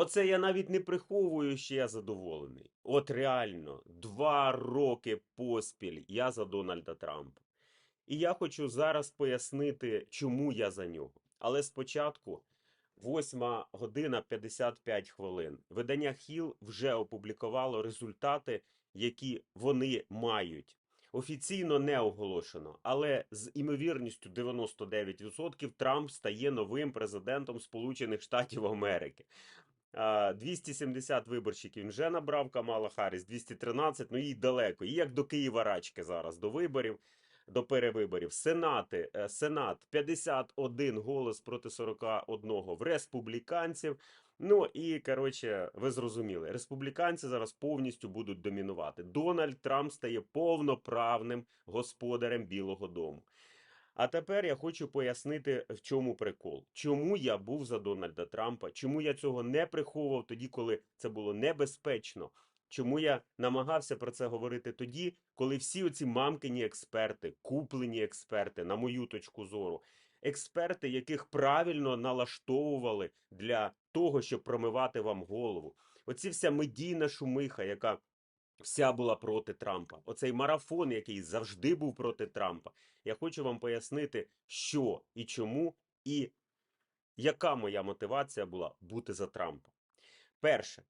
Оце я навіть не приховую, що я задоволений. От реально, два роки поспіль я за Дональда Трампа. І я хочу зараз пояснити, чому я за нього. Але спочатку 8 година 55 хвилин. Видання Хіл вже опублікувало результати, які вони мають. Офіційно не оголошено, але з імовірністю 99% Трамп стає новим президентом Сполучених Штатів Америки. А, 270 виборщиків він вже набрав Камала Харріс, 213, ну їй далеко. І як до Києва рачки зараз, до виборів, до перевиборів. Сенати, е, Сенат 51 голос проти 41 в республіканців. Ну і коротше, ви зрозуміли, республіканці зараз повністю будуть домінувати. Дональд Трамп стає повноправним господарем Білого Дому. А тепер я хочу пояснити, в чому прикол. Чому я був за Дональда Трампа, чому я цього не приховував тоді, коли це було небезпечно. Чому я намагався про це говорити тоді, коли всі оці мамкині експерти, куплені експерти, на мою точку зору, експерти, яких правильно налаштовували для того, щоб промивати вам голову. Оці вся медійна шумиха, яка вся була проти Трампа. Оцей марафон, який завжди був проти Трампа. Я хочу вам пояснити, що і чому, і яка моя мотивація була бути за Трампа. Перше,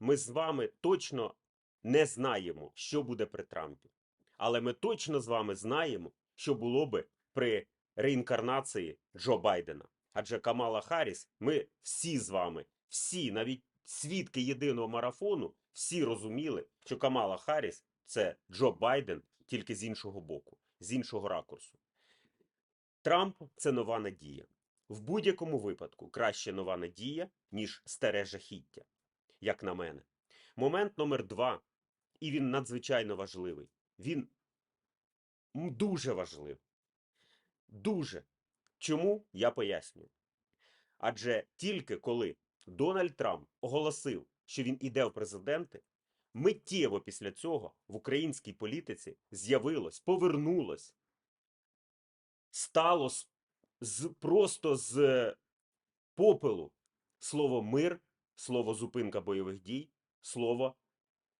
ми з вами точно не знаємо, що буде при Трампі. Але ми точно з вами знаємо, що було би при реінкарнації Джо Байдена. Адже Камала Харріс, ми всі з вами, всі, навіть свідки єдиного марафону, всі розуміли, що Камала Харріс це Джо Байден тільки з іншого боку, з іншого ракурсу. Трамп це нова надія. В будь-якому випадку краще нова надія, ніж старе жахіття, як на мене. Момент номер два, і він надзвичайно важливий. Він дуже важливий. Дуже. Чому я пояснюю? Адже тільки коли Дональд Трамп оголосив, що він іде в президенти, миттєво після цього в українській політиці з'явилось, повернулось, стало з, просто з попелу слово мир, слово зупинка бойових дій, слово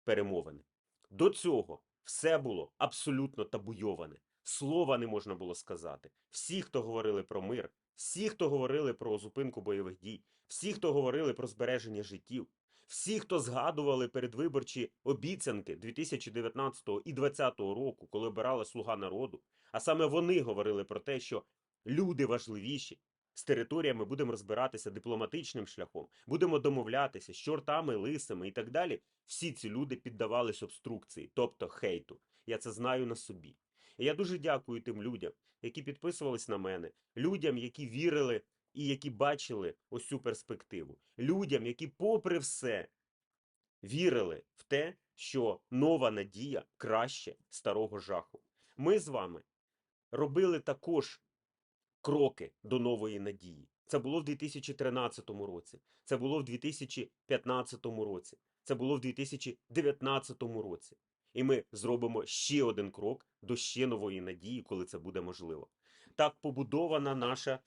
перемовини. До цього все було абсолютно табуйоване. Слова не можна було сказати. Всі, хто говорили про мир, всі, хто говорили про зупинку бойових дій, всі, хто говорили про збереження життів, всі, хто згадували передвиборчі обіцянки 2019 і 2020 року, коли обирала Слуга народу, а саме вони говорили про те, що люди важливіші. З територіями будемо розбиратися дипломатичним шляхом, будемо домовлятися з чортами, лисами і так далі. Всі ці люди піддавались обструкції, тобто хейту. Я це знаю на собі. Я дуже дякую тим людям, які підписувались на мене, людям, які вірили і які бачили ось цю перспективу, людям, які, попри все, вірили в те, що нова надія краще старого жаху. Ми з вами робили також кроки до нової надії. Це було в 2013 році, це було в 2015 році, це було в 2019 році. І ми зробимо ще один крок до ще нової надії, коли це буде можливо. Так побудована наша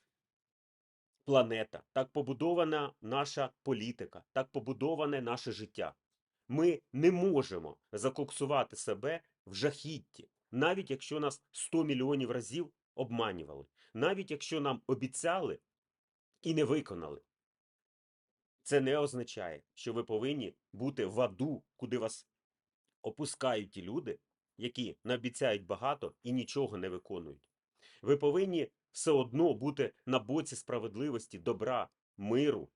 планета, так побудована наша політика, так побудоване наше життя. Ми не можемо закоксувати себе в жахітті, навіть якщо нас 100 мільйонів разів обманювали, навіть якщо нам обіцяли і не виконали. Це не означає, що ви повинні бути в аду, куди вас опускають ті люди, які наобіцяють багато і нічого не виконують. Ви повинні все одно бути на боці справедливості, добра, миру,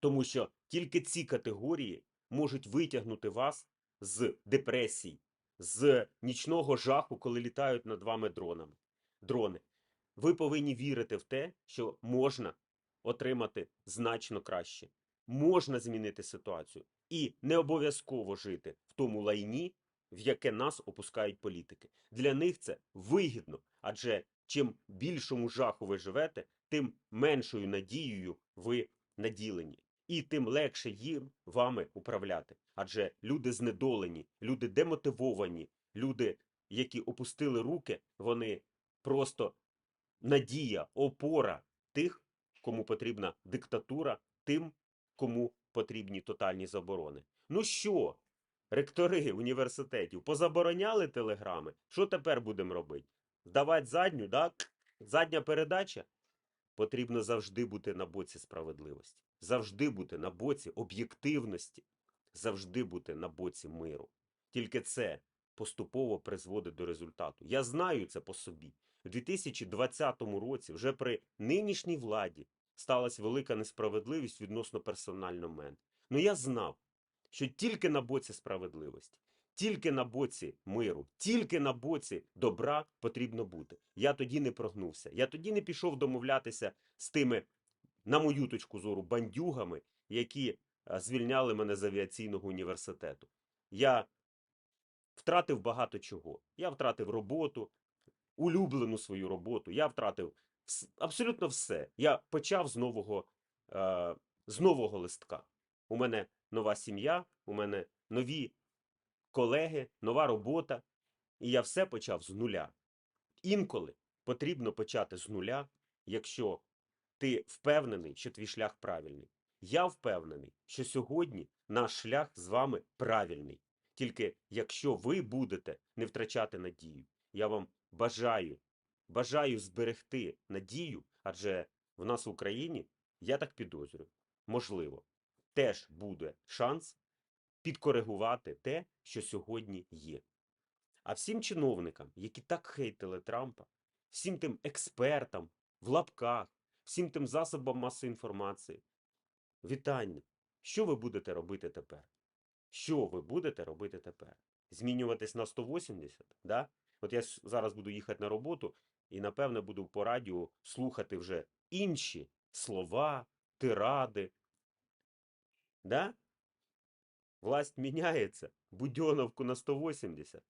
тому що тільки ці категорії можуть витягнути вас з депресій, з нічного жаху, коли літають над вами дронами. Дрони. Ви повинні вірити в те, що можна отримати значно краще, можна змінити ситуацію і не обов'язково жити в тому лайні, в яке нас опускають політики. Для них це вигідно, адже чим більшому жаху ви живете, тим меншою надією ви наділені, і тим легше їм вами управляти. Адже люди знедолені, люди демотивовані, люди, які опустили руки, вони просто надія, опора тих, кому потрібна диктатура, тим, кому потрібні тотальні заборони. Ну що, ректори університетів позабороняли телеграми? Що тепер будемо робити? Здавати задню, да? Задня передача? Потрібно завжди бути на боці справедливості, завжди бути на боці об'єктивності, завжди бути на боці миру. Тільки це поступово призводить до результату. Я знаю це по собі. У 2020 році, вже при нинішній владі, сталася велика несправедливість відносно персонально мене. Ну я знав, що тільки на боці справедливості, тільки на боці миру, тільки на боці добра потрібно бути. Я тоді не прогнувся. Я тоді не пішов домовлятися з тими, на мою точку зору, бандюгами, які звільняли мене з авіаційного університету. Я втратив багато чого. Я втратив роботу, улюблену свою роботу. Я втратив абсолютно все. Я почав з нового, е, з нового листка. У мене нова сім'я, у мене нові колеги, нова робота. І я все почав з нуля. Інколи потрібно почати з нуля, якщо ти впевнений, що твій шлях правильний. Я впевнений, що сьогодні наш шлях з вами правильний. Тільки якщо ви будете не втрачати надію, я вам бажаю, бажаю зберегти надію, адже в нас в Україні, я так підозрюю, можливо, теж буде шанс підкоригувати те, що сьогодні є. А всім чиновникам, які так хейтили Трампа, всім тим експертам в лапках, всім тим засобам масової інформації, вітання. Що ви будете робити тепер? Що ви будете робити тепер? Змінюватись на 180? Да? От я зараз буду їхати на роботу і, напевне, буду по радіо слухати вже інші слова, тиради. Да? Власть міняється. Будьоновку на 180.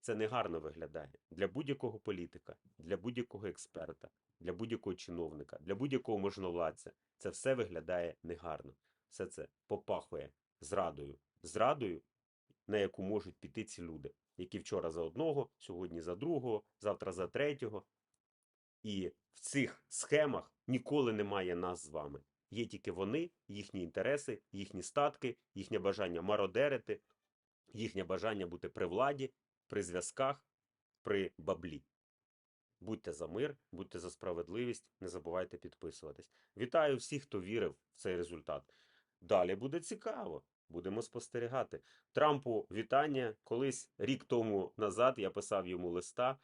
Це негарно виглядає для будь-якого політика, для будь-якого експерта, для будь-якого чиновника, для будь-якого можновладця. Це все виглядає негарно. Все це попахує зрадою. Зрадою, на яку можуть піти ці люди, які вчора за одного, сьогодні за другого, завтра за третього. І в цих схемах ніколи немає нас з вами. Є тільки вони, їхні інтереси, їхні статки, їхнє бажання мародерити, їхнє бажання бути при владі, при зв'язках, при баблі. Будьте за мир, будьте за справедливість, не забувайте підписуватись. Вітаю всіх, хто вірив в цей результат. Далі буде цікаво. Будемо спостерігати. Трампу вітання. Колись рік тому назад я писав йому листа.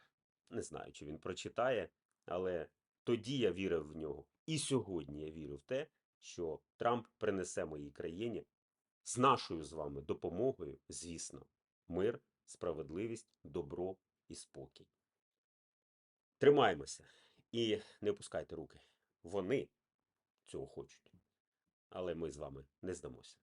Не знаю, чи він прочитає, але тоді я вірив в нього. І сьогодні я вірю в те, що Трамп принесе моїй країні з нашою з вами допомогою, звісно, мир, справедливість, добро і спокій. Тримаємося і не опускайте руки. Вони цього хочуть. Але ми з вами не здамося.